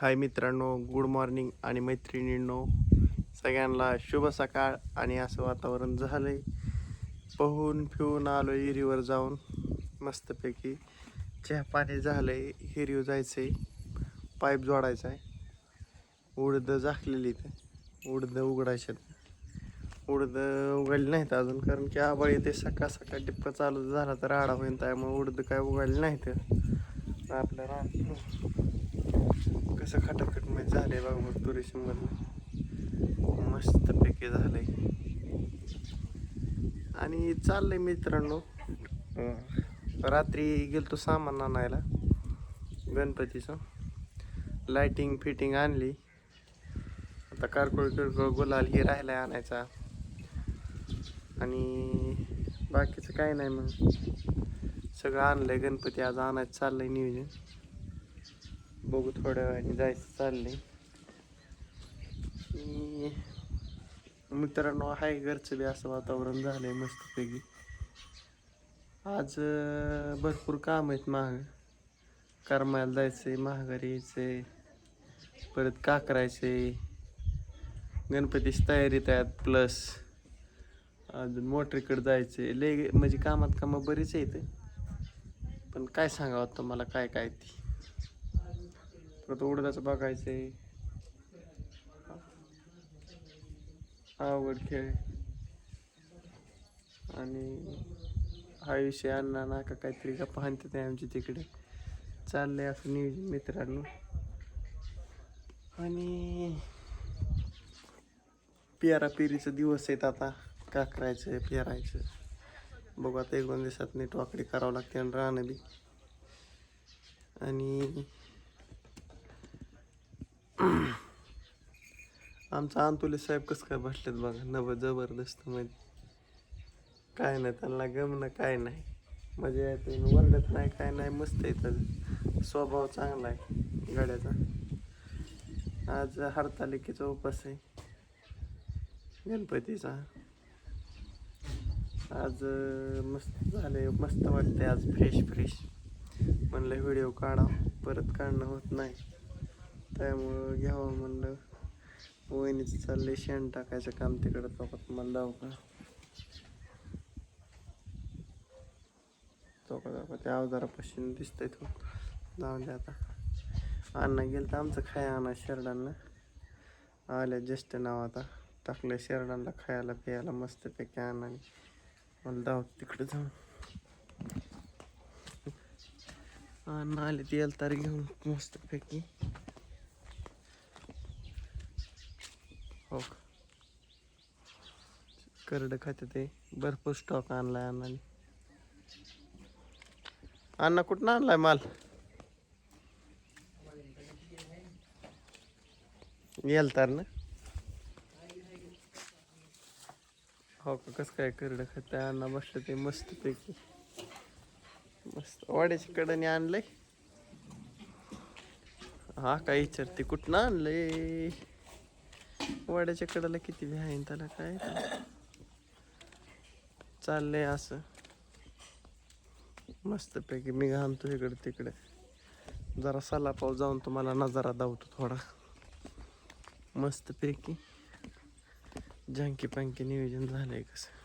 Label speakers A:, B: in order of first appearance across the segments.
A: हाय मित्रांनो good morning आणि मैत्रिणींनो. सगळ्यांना शुभ सकाळ आणि असं वातावरण झालंय. पोहून फिरून आलो हिरीवर जाऊन. मस्तपैकी चहा पाणी झालंय हिरीवर जायचंय. पाईप जोडायचा आहे उडद झाकलेली ते उडद उघडायचे उडद उघडली नाहीत अजून कारण की आबाळ येते सकाळ सकाळ टिपका चालू झाला तर आडा होईल त्यामुळे उडद काय उघडली नाहीत. आपल्या कसं खटाखटमध्ये झालंय बघ मग टुरिझम मधलं. मस्त पैकी झालंय. आणि चाललंय मित्रांनो. रात्री गेलतो सामान आणायला गणपतीचं. लाईटिंग फिटिंग आणली. आता कारकोळ किरकोळ गुलाल हे राहिलाय आणायचा. आणि बाकीचं काय नाही मग. सगळं आणलंय गणपती आज आणायचं चाललंय नियोजन. बघू थोड्या वेळाने जायचं चाललंय. मित्रांनो हाय घरचं बी असं वातावरण झालंय मस्तपैकी. आज भरपूर काम आहेत महाग करमायला जायचंय महागारी यायचंय परत का गणपतीची तयारीत आहेत प्लस अजून मोटरीकडे जायचंय. लय म्हणजे कामात कामं बरीच आहेत. पण काय सांगावं तुम्हाला काय काय ती. परत उडदाचं बघायचंय आवड खेळ आणि हा विषय आणला ना का काहीतरी का पाहते ते आमची तिकडे. चाललंय असं नियोजन मित्रांनो. आणि पेरा पेरीचं दिवस आहेत आता. का करायचं पेरायचं बघू आता एक दोन दिवसात नीट वाकडी करावं लागते आणि राहणं बी. आणि आमचा अंतुले साहेब कसं काय बसलेत बघा नव जबरदस्त मध्ये काय नाही त्यांना गमणं काय नाही. मजा येते वरडत नाही काय नाही मस्त आहे त्याचा स्वभाव चांगला आहे गड्याचा. आज हरतालिकेचा उपास आहे. गणपतीचा. आज मस्त झाले मस्त वाटते आज फ्रेश फ्रेश म्हणलं व्हिडिओ काढा परत काढणं होत नाही. त्यामुळं घ्यावं म्हणलं. वहिनीचं चाललंय शेण टाकायचं काम तिकडं चौकात. मला लावू का? तो चौकात त्या अवजारापासून दिसतंय तो. जाऊन दे आता. अण्णा गेलं तर आमचं खाय आणा शेरडांना. आल्या ज्येष्ठ नाव आता. टाकलं शेरडांना खायला प्यायला मस्तपैकी आणा. मला जाऊ तिकडे जाऊन. अण्णा आले ते तर घेऊन मस्तपैकी. हो का? करडं खाते ते. भरपूर स्टॉक आणलाय अण्णाने अण्णा कुठं आणलाय माल? येल तर ना? हो का? कसं काय करडं खाते? अण्णा बसलं ते मस्त पैकी मस्त. वाड्याच्या कडेने आणलंय. हा काय विचारते? कुठनं आणलंय? वाड्याच्या कडेला किती बी आहे त्याला काय चाललंय असं. मस्तपैकी मी घालतो इकडे तिकडे. जरा सला जाऊन तुम्हाला नजारा दावतो थोडा. मस्तपैकी. झांकी पांकी नियोजन झालंय कसं.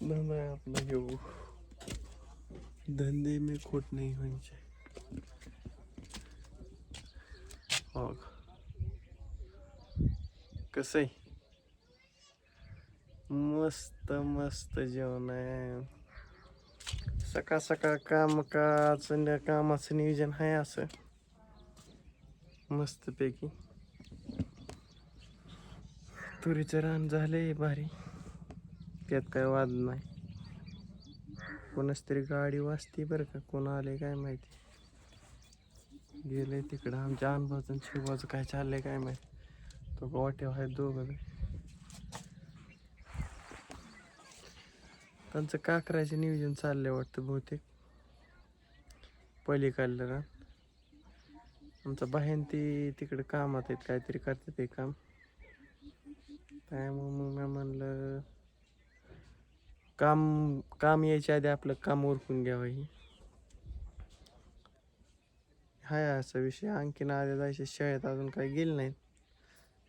A: धंदा आपला घेऊ धंदे में खोट नाही म्हणजे हो कसं आहे मस्त मस्त जेवण आहे सकाळ सकाळ काम का कामाचं नियोजन आहे असं मस्तपैकी तुरीचं रान झालंय भारी त्यात काय वाद नाही कोणाच तरी गाडी वाचते बरं का कोण आले काय माहिती गेले तिकडं. आमच्या अनुभवाचं आणि शिवाचं काय चाललंय काय माहिती. तो गोट्या आहेत दोघं त्यांचं काकराचे नियोजन चाललंय वाटतं बहुतेक. पलीकडलं रान आमचा बहीण ती तिकडे कामात आहेत काहीतरी करते ते काम. त्यामुळे मग मी म्हणलं काम काम यायच्या आधी आपलं काम ओरखून घ्यावं ही. हाय असा विषय. आणखीन आले जायचे शाळेत. अजून काही गेले नाहीत.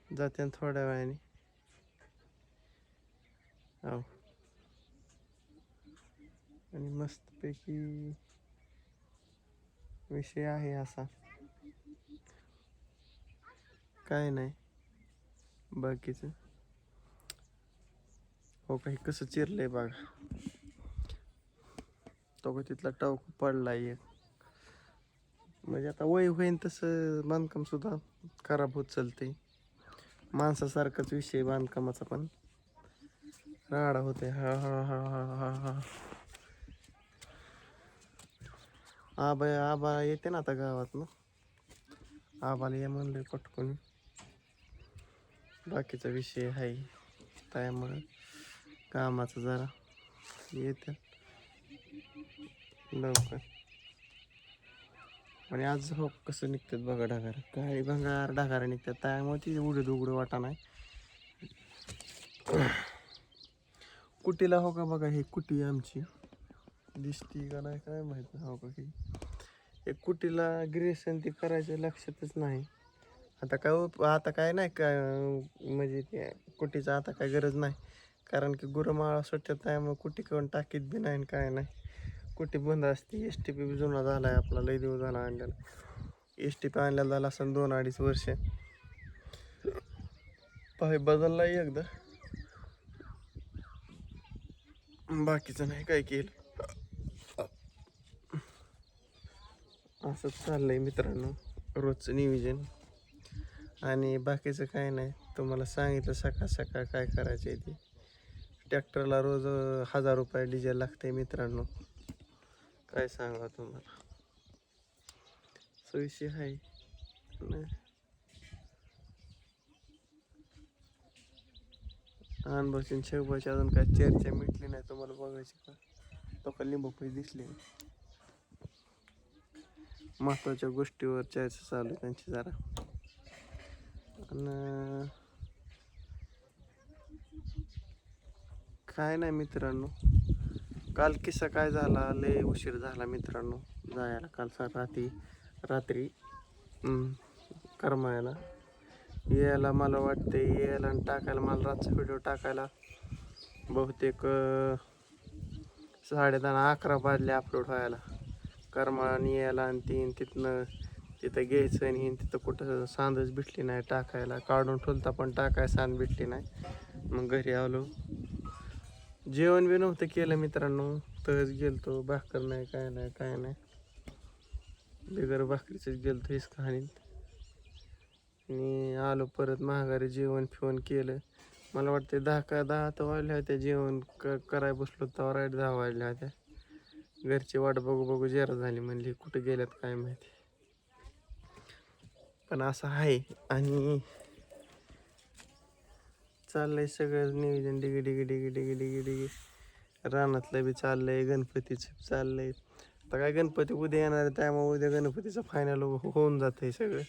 A: जाते थोड्या वेळाने. हो आणि मस्तपैकी विषय आहे असा. काय नाही. बाकीचं? हो काही कसं चिरलंय बघा. तो का तिथला टाव पडलाय एक. म्हणजे आता वय होईन तसं बांधकाम सुद्धा खराब होत चालते माणसासारखाच विषय बांधकामाचा पण. राडा होते हा हा हा हा हा हा. आबा आबा येते ना आता गावात ना? आबाला ये म्हणलंय पटकून. बाकीचा विषय आहे त्यामुळं कामाचं जरा. येते. लवकर. आणि आज हो कसं निघतात बघा ढगार. काळी भंगार ढगार निघतात. त्यामुळे ती उडत उघडं वाटा नाही. कुटीला हो का बघा ही कुटी आमची. दिसती का नाही काय माहीत नाही हो का की एक कुटीला ग्रेसन ती करायचं लक्षातच नाही. आता काय आता काय नाही का म्हणजे ते कुटीचं आता काय गरज नाही. कारण की गुरमाळा सुटतात मग कुटी करून टाकीत बी नाही आणि काय नाही. कुठे बंद असते? एस टी पी जुना झाला आहे आपला लय दिवस झाला आणलेला. एस टी पी आणलेला झाला असं दोन अडीच वर्ष. पाय बदलला एकदा. बाकीचं नाही काय केलं. असंच चाललंय मित्रांनो रोजचं नियोजन. आणि बाकीचं काय नाही. तुम्हाला सांगितलं सकाळ सकाळ काय करायचं आहे ते. ट्रॅक्टरला रोज हजार रुपये डिझेल लागते मित्रांनो. काय सांगा तुम्हाला? सोयीशी आहे. नाही. अनबसून शेवबाची अजून काय चर्चा मिटली नाही तुम्हाला बघायची का? तो का लिंबू पैसे दिसले महत्त्वाच्या गोष्टीवर चर्चा चालू आहे त्यांची जरा. आणि काय नाही मित्रांनो. काल किस्सा काय झाला? लय उशीर झाला मित्रांनो. जायला काल सर रात्री रात्री करमायला यायला मला वाटते यायला आणि टाकायला मला रातचा व्हिडिओ टाकायला बहुतेक साडे दहा अकरा वाजले अपलोड व्हायला. करमाळाने यायला आणि तीन तिथनं तिथं घ्यायचं आणि तिथं कुठं सांदच भेटली नाही टाकायला. काढून ठेवता पण टाकाय सांद भेटली नाही. मग घरी आलो. जेवण बी नव्हतं केलं मित्रांनो. तहच गेलतो भाकर नाही काय नाही काय नाही. बिगर भाकरीचंच गेलतो हीच कहाणीत आणि आलो परत महागारी जेवण फिवण केलं. मला वाटते दहा का दहा तर वाजल्या होत्या जेवण क कराय बसलो तेव्हा राईट दहा वाजल्या होत्या. घरची वाट बघू बघू जेरा झाली म्हणली कुठे गेल्यात काय माहिती. पण असं आहे आणि चाललंय सगळं नियोजन डिगी डिगी डिगी डिगी डिगी डिगी. रानातलं बी चाललंय गणपतीचं चाललंय. आता काय गणपती उद्या येणार आहे त्यामुळे उद्या गणपतीचं फायनल हो-, होऊन जातंय सगळं.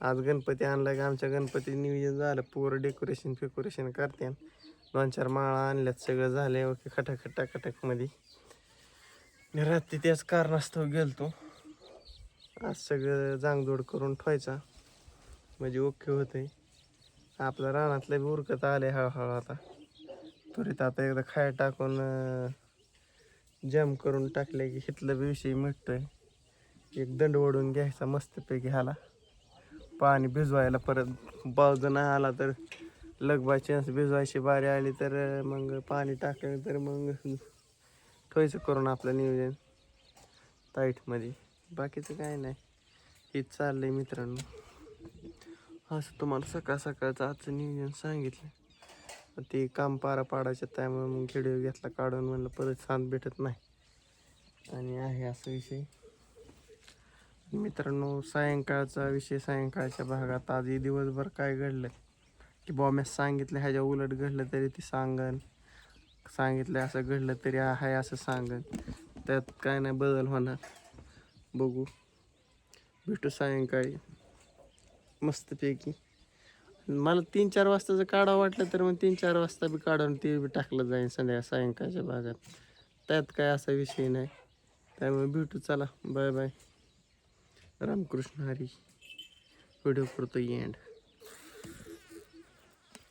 A: आज गणपती आणला की? आमच्या गणपती नियोजन झालं पूर्ण डेकोरेशन फेकोरेशन करते दोन चार माळा आणल्यात सगळं झालंय ओके खटाखट टाकाटकमध्ये रात्री त्याच कारणास्तव गेलतो. आज सगळं जांगजोड करून ठेवायचा. म्हणजे ओके होतंय. आपल्या रानातलं बी उरकत आले हळूहळू आता. त्वरित आता एकदा खाय टाकून जम करून टाकले की हिथलं बी विषयी मिटतोय. एक दंड ओढून घ्यायचा मस्तपैकी ह्याला. पाणी भिजवायला परत पाऊस नाही आला तर लग बाय चान्स भिजवायची बारी आली तर मग पाणी टाकलं तर मग ठेवायचं करून आपलं नियोजन टाईटमध्ये बाकीचं काय नाही. हेच चाललंय मित्रांनो. असं तुम्हाला सकाळ सकाळचं आजचं नियोजन सांगितलं. ते काम पारा पाडायचं त्यामुळे मग व्हिडिओ घेतला काढून म्हणलं परत शांत भेटत नाही. आणि आहे असा विषय. मित्रांनो सायंकाळचा विषय सायंकाळच्या भागात आज दिवसभर काय घडलं? की बुवा सांगितलं ह्याच्या उलट घडलं तरी ती सांगन. सांगितलं असं घडलं तरी आहे असं सांगन. त्यात काय नाही बदल होणार. बघू. भेटू सायंकाळी. मस्तपैकी. मला तीन चार वाजता जर काढावं वाटलं तर मग तीन चार वाजता बी काढून ते बी टाकलं जाईल संध्या सायंकाळच्या भागात. त्यात काय असा विषय नाही. त्यामुळे भेटू चला. Bye bye Ramkrishna Hari. Video करतो एंड